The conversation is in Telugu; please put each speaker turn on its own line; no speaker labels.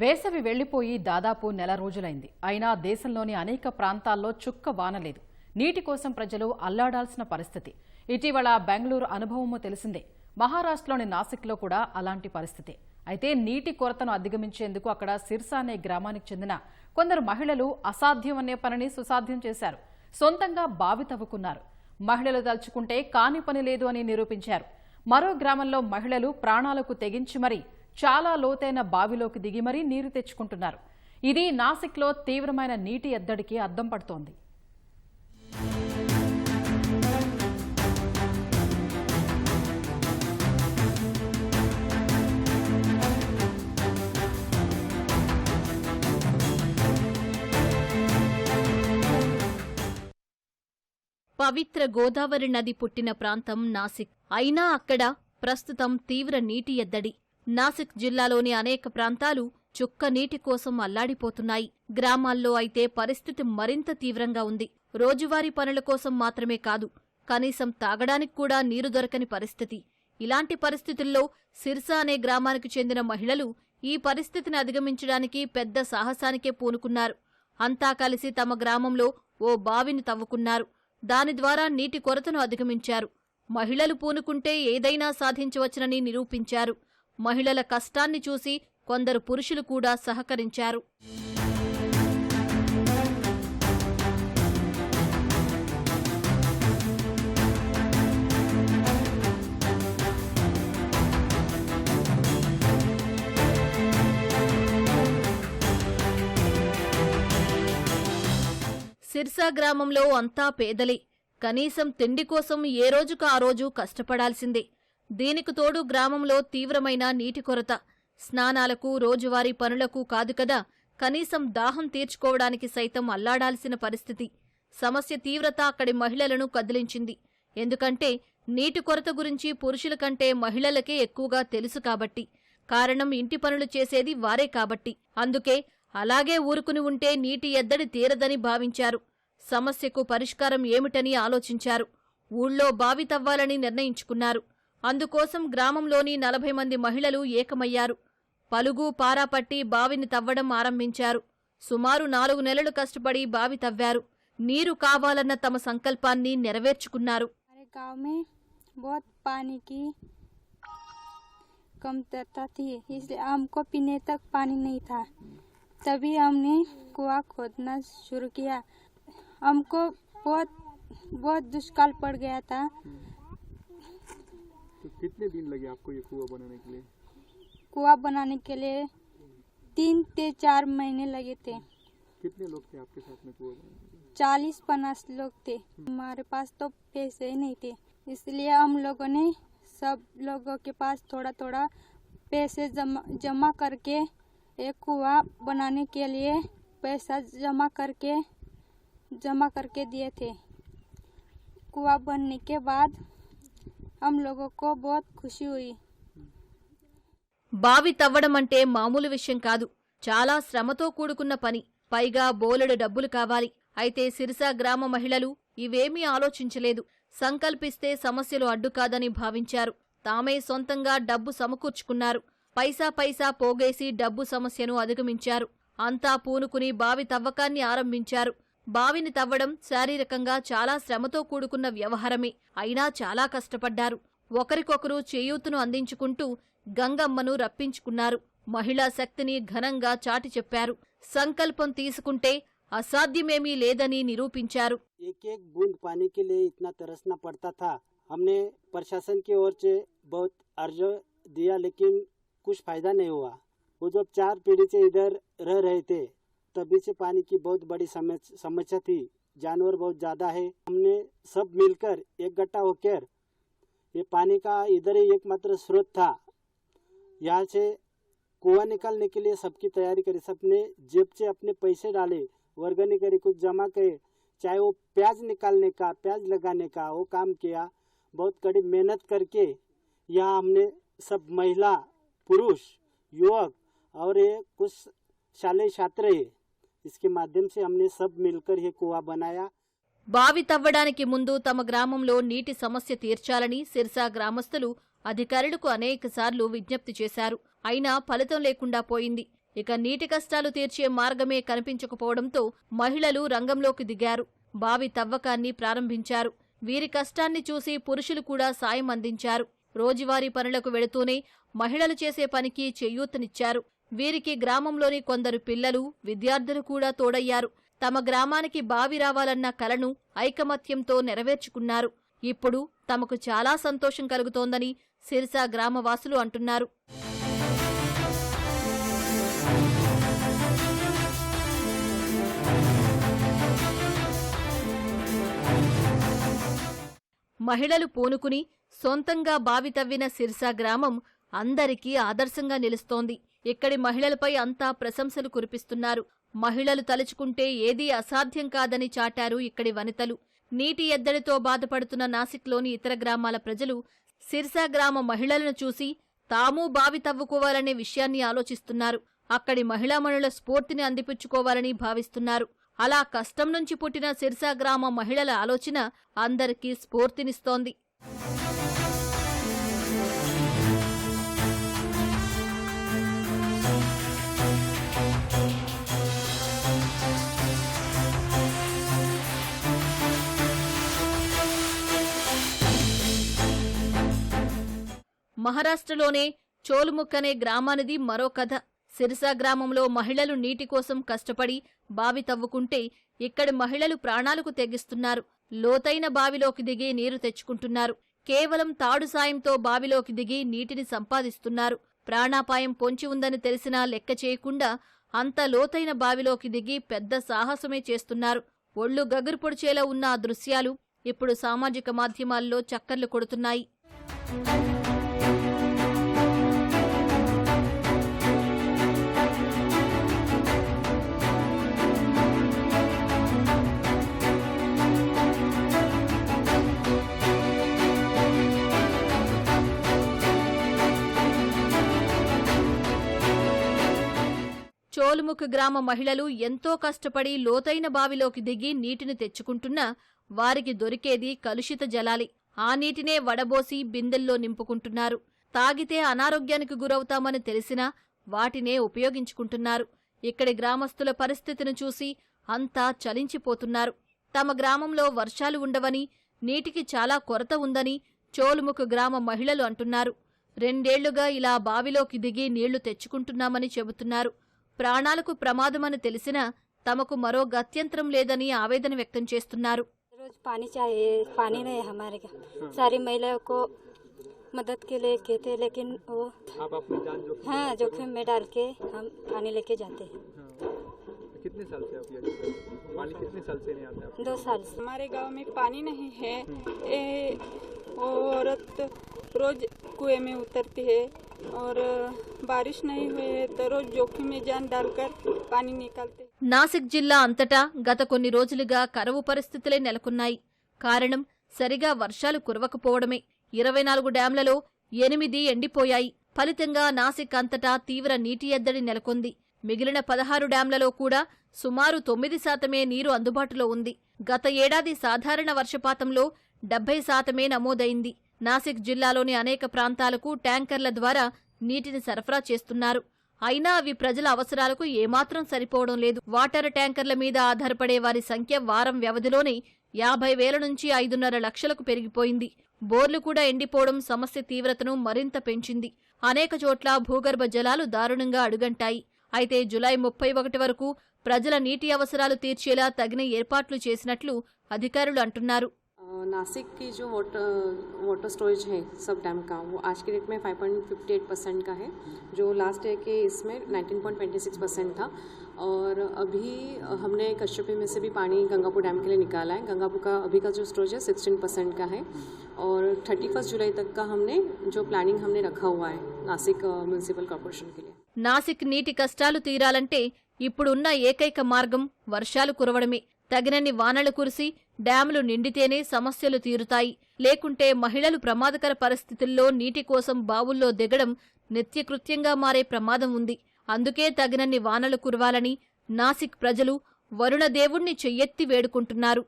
వేసవి వెళ్ళిపోయి దాదాపు నెల రోజులైంది. అయినా దేశంలోని అనేక ప్రాంతాల్లో చుక్క వాన లేదు. నీటి కోసం ప్రజలు అల్లాడాల్సిన పరిస్థితి. ఇటీవల బెంగళూరు అనుభవము తెలిసిందే. మహారాష్ట్రలోని నాసిక్లో కూడా అలాంటి పరిస్థితి. అయితే నీటి కొరతను అధిగమించేందుకు అక్కడ సిర్సా అనే గ్రామానికి చెందిన కొందరు మహిళలు అసాధ్యం అనే పనిని సుసాధ్యం చేశారు. సొంతంగా బావి తవ్వుకున్నారు. మహిళలు తలుచుకుంటే కాని పని లేదు అని నిరూపించారు. మరో గ్రామంలో మహిళలు ప్రాణాలకు తెగించి మరీ చాలా లోతైన బావిలోకి దిగి మరీ నీరు తెచ్చుకుంటున్నారు. ఇది నాసిక్లో తీవ్రమైన నీటి ఎద్దడికి అద్దం పడుతోంది.
పవిత్ర గోదావరి నది పుట్టిన ప్రాంతం నాసిక్. అయినా అక్కడ ప్రస్తుతం తీవ్ర నీటి ఎద్దడి. నాసిక్ జిల్లాలోని అనేక ప్రాంతాలు చుక్క నీటి కోసం అల్లాడిపోతున్నాయి. గ్రామాల్లో అయితే పరిస్థితి మరింత తీవ్రంగా ఉంది. రోజువారీ పనుల కోసం మాత్రమే కాదు కనీసం తాగడానికి కూడా నీరు దొరకని పరిస్థితి. ఇలాంటి పరిస్థితుల్లో సిర్సా అనే గ్రామానికి చెందిన మహిళలు ఈ పరిస్థితిని అధిగమించడానికి పెద్ద సాహసానికే పూనుకున్నారు. అంతా కలిసి తమ గ్రామంలో ఓ బావిని తవ్వుకున్నారు. దాని ద్వారా నీటి కొరతను అధిగమించారు. మహిళలు పూనుకుంటే ఏదైనా సాధించవచ్చునని నిరూపించారు. మహిళల కష్టాన్ని చూసి కొందరు పురుషులు కూడా సహకరించారు. సిర్సా గ్రామంలో అంతా పేదలే. కనీసం తిండి కోసం ఏ రోజుకు ఆ రోజు కష్టపడాల్సిందే. దీనికి తోడు గ్రామంలో తీవ్రమైన నీటి కొరత. స్నానాలకు రోజువారీ పనులకు కాదు కదా కనీసం దాహం తీర్చుకోవడానికి సైతం అల్లాడాల్సిన పరిస్థితి. సమస్య తీవ్రత అక్కడి మహిళలను కదిలించింది. ఎందుకంటే నీటి కొరత గురించి పురుషుల కంటే మహిళలకే ఎక్కువగా తెలుసు కాబట్టి. కారణం ఇంటి పనులు చేసేది వారే కాబట్టి. అందుకే అలాగే ఊరుకుని ఉంటే నీటి ఎద్దడి తీరదని భావించారు. సమస్యకు పరిష్కారం ఏమిటని ఆలోచించారు. ఊళ్ళో బావి తవ్వాలని నిర్ణయించుకున్నారు. అందుకోసం గ్రామంలోని నలభై మంది మహిళలు ఏకమయ్యారు పలుగు పారాపట్టి బావిని తవ్వడం ఆరంభించారు సుమారు నాలుగు నెలలు కష్టపడి బావి తవ్వారు నీరు కావాలన్న తమ సంకల్పాన్ని నెరవేర్చుకున్నారు
हमारे गांव में बहुत पानी की कमतरता थी इसलिए हमको पीने तक पानी नहीं था तभी हमने कुआं खोदना शुरू किया हमको बहुत बहुत दुष्काल पड़ गया था
तो कितने दिन लगे आपको ये कुआँ बनाने के लिए?
कुआँ बनाने के लिए तीन से चार महीने लगे थे।
कितने लोग थे आपके साथ में कुआँ बनाने
चालीस पचास लोग थे। हमारे पास तो पैसे ही नहीं थे। इसलिए हम लोगों ने सब लोगों के पास थोड़ा थोड़ा पैसे जमा जमा करके एक कुआ बनाने के लिए पैसा जमा करके जमा करके दिए थे। कुआ बनने के बाद हम लोगों को बहुत खुशी हुई
బావి తవ్వడం అంటే మామూలు విషయం కాదు చాలా శ్రమతో కూడుకున్న పని పైగా బోలెడు డబ్బులు కావాలి అయితే సిరిసా గ్రామ మహిళలు ఇవేమీ ఆలోచించలేదు సంకల్పిస్తే సమస్యలు అడ్డు కాదని భావించారు తామే సొంతంగా డబ్బు సమకూర్చుకున్నారు పైసా పైసా పోగేసి డబ్బు సమస్యను అధిగమించారు అంతా పూనుకుని బావి తవ్వకాన్ని ఆరంభించారు బావిని తవ్వడం శారీరకంగా చాలా శ్రమతో కూడుకున్న వ్యవహారమే అయినా చాలా కష్టపడ్డారు ఒకరికొకరు చేయూతును అందించుకుంటూ గంగమ్మను రప్పించుకున్నారు మహిళా శక్తిని ఘనంగా చాటి చెప్పారు సంకల్పం తీసుకుంటే అసాధ్యమేమీ లేదని నిరూపించారు
एक एक बूंद पानी के लिए इतना तरसना पड़ता था हमने प्रशासन की ओर से बहुत अर्ज दिया लेकिन कुछ फायदा नहीं हुआ वो जब चार पीढ़ी से इधर रह रहे थे तभी से पानी की बहुत बड़ी समस्या थी। जानवर बहुत ज़्यादा है। हमने सब मिलकर एक गट्टा होकर ये पानी का इधर ही एकमात्र स्रोत था। यहाँ से कुआ निकालने के लिए सबकी तैयारी करी। सबने जेब से अपने पैसे डाले, वर्गनी करी, कुछ जमा करे चाहे वो प्याज निकालने का, प्याज लगाने का, वो काम किया। बहुत कड़ी मेहनत करके यहाँ हमने सब महिला, पुरुष, युवक और ये कुछ शालेय छात्र है। इसके माध्यम से हमने सब मिलकर ये कुआं बनाया
బావి తవ్వడానికి ముందు తమ గ్రామంలో నీటి సమస్య తీర్చాలని సిర్సా గ్రామస్తులు అధికారులకు అనేకసార్లు విజ్ఞప్తి చేశారు అయినా ఫలితం లేకుండా పోయింది ఇక నీటి కష్టాలు తీర్చే మార్గమే కనిపించకపోవడంతో మహిళలు రంగంలోకి దిగారు బావి తవ్వకాన్ని ప్రారంభించారు వీరి కష్టాన్ని చూసి పురుషులు కూడా సాయం అందించారు రోజువారీ పనులకు వెళుతూనే మహిళలు చేసే పనికి చేయూతనిచ్చారు వీరికి గ్రామంలోని కొందరు పిల్లలు విద్యార్థులు కూడా తోడయ్యారు. తమ గ్రామానికి బావి రావాలన్న కలను ఐకమత్యంతో నెరవేర్చుకున్నారు. ఇప్పుడు తమకు చాలా సంతోషం కలుగుతోందని సిరిసా గ్రామవాసులు అంటున్నారు. మహిళలు పూనుకుని సొంతంగా బావి తవ్విన సిర్సా గ్రామం అందరికీ ఆదర్శంగా నిలుస్తోంది. ఇక్కడి మహిళలపై అంతా ప్రశంసలు కురిపిస్తున్నారు. మహిళలు తలుచుకుంటే ఏదీ అసాధ్యం కాదని చాటారు ఇక్కడి వనితలు. నీటి ఎద్దడితో బాధపడుతున్న నాసిక్లోని ఇతర గ్రామాల ప్రజలు సిర్సా గ్రామ మహిళలను చూసి తాము బావి తవ్వుకోవాలనే విషయాన్ని ఆలోచిస్తున్నారు. అక్కడి మహిళామణుల స్ఫూర్తిని అందిపుచ్చుకోవాలని భావిస్తున్నారు. అలా కష్టం నుంచి పుట్టిన సిర్సా గ్రామ మహిళల ఆలోచన అందరికీ స్ఫూర్తినిస్తోంది. మహారాష్ట్రలోనే చోలుముక్కనే గ్రామానిది మరో కథ. సిరిసా గ్రామంలో మహిళలు నీటి కోసం కష్టపడి బావి తవ్వుకుంటే ఇక్కడి మహిళలు ప్రాణాలకు తెగిస్తున్నారు. లోతైన బావిలోకి దిగి నీరు తెచ్చుకుంటున్నారు. కేవలం తాడు సాయంతో బావిలోకి దిగి నీటిని సంపాదిస్తున్నారు. ప్రాణాపాయం పొంచి ఉందని తెలిసినా లెక్క చేయకుండా అంత లోతైన బావిలోకి దిగి పెద్ద సాహసమే చేస్తున్నారు. ఒళ్ళు గగురు పొడిచేలా ఉన్న ఆ దృశ్యాలు ఇప్పుడు సామాజిక మాధ్యమాల్లో చక్కర్లు కొడుతున్నాయి. చోలుముఖ గ్రామ మహిళలు ఎంతో కష్టపడి లోతైన బావిలోకి దిగి నీటిని తెచ్చుకుంటున్నా వారికి దొరికేది కలుషిత జలాలి. ఆ నీటినే వడబోసి బిందెల్లో నింపుకుంటున్నారు. తాగితే అనారోగ్యానికి గురవుతామని తెలిసినా వాటినే ఉపయోగించుకుంటున్నారు. ఇక్కడి గ్రామస్తుల పరిస్థితిని చూసి అంతా చలించిపోతున్నారు. తమ గ్రామంలో వర్షాలు ఉండవని నీటికి చాలా కొరత ఉందని చోలుముఖ గ్రామ మహిళలు అంటున్నారు. రెండేళ్ళుగా ఇలా బావిలోకి దిగి నీళ్ళు తెచ్చుకుంటున్నామని చెబుతున్నారు. ప్రాణాలకు ప్రమాదమని తెలిసినా తమకు మరో గత్యంతరం లేదని ఆవేదన వ్యక్తం చేస్తున్నారు
रोज पानी चाहिए पानी नहीं है हमारे यहाँ सारी महिलाओं को मदद के लिए कहते हैं लेकिन वो
आप अपनी जान जो
हाँ जोखिम में डाल के हम पानी लेके जाते हैं
हाँ। कितने साल से आप ये पानी कितने साल से नहीं आता
दो साल से
हमारे गांव में पानी नहीं है ए, वो औरत रोज कुएं में उतरती है और बारिश नहीं हुई है तो रोज जोखिम में जान डालकर पानी निकालते हैं।
నాసిక్ జిల్లా అంతటా గత కొన్ని రోజులుగా కరువు పరిస్థితులే నెలకొన్నాయి కారణం సరిగా వర్షాలు కురవకపోవడమే ఇరవై నాలుగు డ్యాంలలో ఎనిమిది ఎండిపోయాయి ఫలితంగా నాసిక్ అంతటా తీవ్ర నీటి ఎద్దడి నెలకొంది మిగిలిన పదహారు డ్యాంలలో కూడా సుమారు తొమ్మిది శాతమే నీరు అందుబాటులో ఉంది గత ఏడాది సాధారణ వర్షపాతంలో డెబ్బై శాతమే నమోదైంది నాసిక్ జిల్లాలోని అనేక ప్రాంతాలకు ట్యాంకర్ల ద్వారా నీటిని సరఫరా చేస్తున్నారు. అయినా అవి ప్రజల అవసరాలకు ఏమాత్రం సరిపోవడం లేదు. వాటర్ ట్యాంకర్ల మీద ఆధారపడే వారి సంఖ్య వారం వ్యవధిలోనే యాభై వేల నుంచి ఐదున్నర లక్షలకు పెరిగిపోయింది. బోర్లు కూడా ఎండిపోవడం సమస్య తీవ్రతను మరింత పెంచింది. అనేక చోట్ల భూగర్భ జలాలు దారుణంగా అడుగంటాయి. అయితే జులై ముప్పై ఒకటి వరకు ప్రజల నీటి అవసరాలు తీర్చేలా తగిన ఏర్పాట్లు చేసినట్లు అధికారులు అంటున్నారు.
नासिक की जो वाटर वाटर स्टोरेज है सब डैम का वो आज की डेट में 5.58 परसेंट का है जो लास्ट ईयर के इसमें 19.26 परसेंट था और अभी हमने कश्यपी में से भी पानी गंगापुर डैम के लिए निकाला है गंगापुर का अभी का जो स्टोरेज है 16 परसेंट का है और थर्टी फर्स्ट जुलाई तक का हमने जो प्लानिंग हमने रखा हुआ है नासिक म्यूनसिपल कॉरपोरेशन के लिए
నాసిక్ నీటి కష్టాలు తీరాలంటే ఇప్పుడున్న ఏకైక మార్గం వర్షాలు కురవడమే తగినన్ని వానలు కురిసి డ్యాములు నిండితేనే సమస్యలు తీరుతాయి. లేకుంటే మహిళలు ప్రమాదకర పరిస్థితుల్లో నీటి కోసం బావుల్లో దిగడం నిత్యకృత్యంగా మారే ప్రమాదం ఉంది. అందుకే తగినన్ని వానలు కురవాలని నాసిక్ ప్రజలు వరుణదేవుణ్ణి చెయ్యెత్తి వేడుకుంటున్నారు.